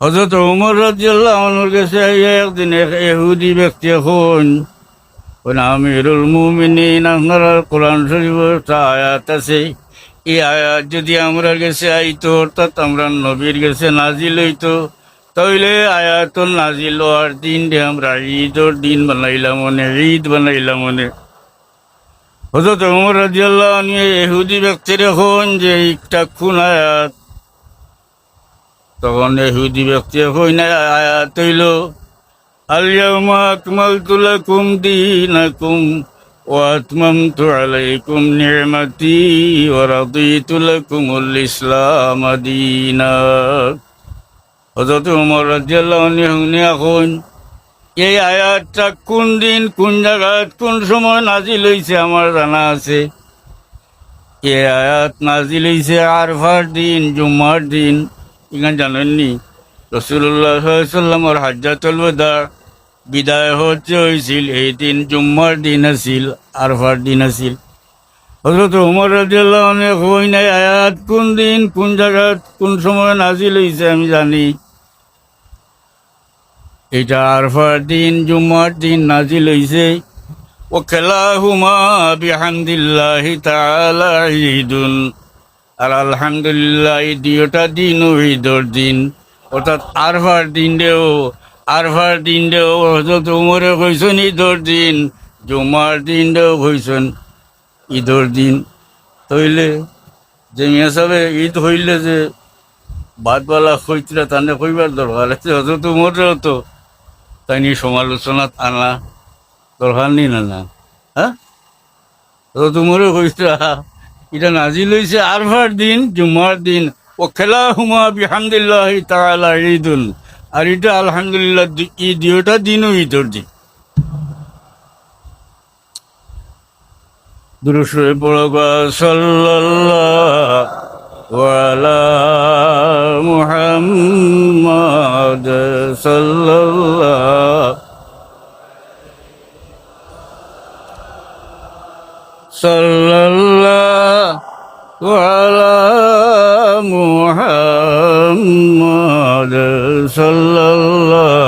হজরত উমর রাজিয়াল্লাহ আমার কাছে ইহুদি ব্যক্তি এখন আয়াত এই আয়াত যদি আমরা গেছে আইতো, অর্থাৎ আমরা নবীর গেছে নাজিল হইতো, তাহলে আয়াত নাজিল হওয়ার দিন আমরা ঈদর দিন বানাইলাম, মনে ঈদ বানাইলাম, মনে। হজরত উমর রাজিয়াল্লাহ ইহুদি ব্যক্তির এখন যে একটা খুন আয়াত তখন ইহুদি ব্যক্তি হইনা আয়াত হইল আলিয়াউমা আকমালতু লাকুম দীনাকুম ওয়া আতমামতু আলাইকুম নি'মাতি ওয়া তুলা লাকুমুল ইসলাম দীনা। হযরত ওমর রাদিয়াল্লাহু আনহু এখন এই আয়াতটা কোন দিন, কোন জায়গায় কোন সময় নাজিল হইছে আমার জানা আছে। এই আয়াত নাজিল হইছে আরফার দিন, জুম্মার দিন এখানে জানেননি? রসুল্লাহ সাল্লামর হাজ্জাতুল বেদা বিদায় হচ্ছে হয়েছিল এই দিন জুম্মার দিন আছিল আরফার দিন আছিল হজরত উমর রাজিয়াল্লাহ অনেক হই নাই আয়াত কোন দিন, কোন জায়গায়, কোন সময় নাজিল হয়েছে আমি জানি। এটা আরফার দিন, জুম্মার দিন নাজিল হয়েছে ও খেলাহুমা বিহামদিল্লাহি তাআলা ঈদুন। আর আলহামদুলিল্লাহ, এই দুইটা দিন ঈদর দিন। অর্থাৎ আরফার দিন দেও আরফার দিন দেও হজরত উমরে কইছেন ঈদর দিন, জুমার দিন দেও কইছেন ঈদর দিন। তইলে যে মিয়া সাহেব ঈদ হইলে যে বাদবালা হইতরা তানে কইবার দরকার আছে হজরত উমরেও তো। তাই নিয়ে সমালোচনাত আনা দরকার নি না না হ্যাঁ? হজরত উমরে কইতরা এটা নাজিল হয়েছে আরফার দিন, জুমার দিন। ও খেলা হুমা বিহামদুল্লাহ তাআলা ঈদুন। আর এটা আলহামদুলিল্লাহ দু- এই দুইটা দিনও ঈদর দিন। দুরুশরে পড়বা, সাল্লাল্লাহু মুহাম্মদ সাল্লাল্লাহু। সাল্লাল্লাহু আলা মুহাম্মদ সাল্লাল্লাহু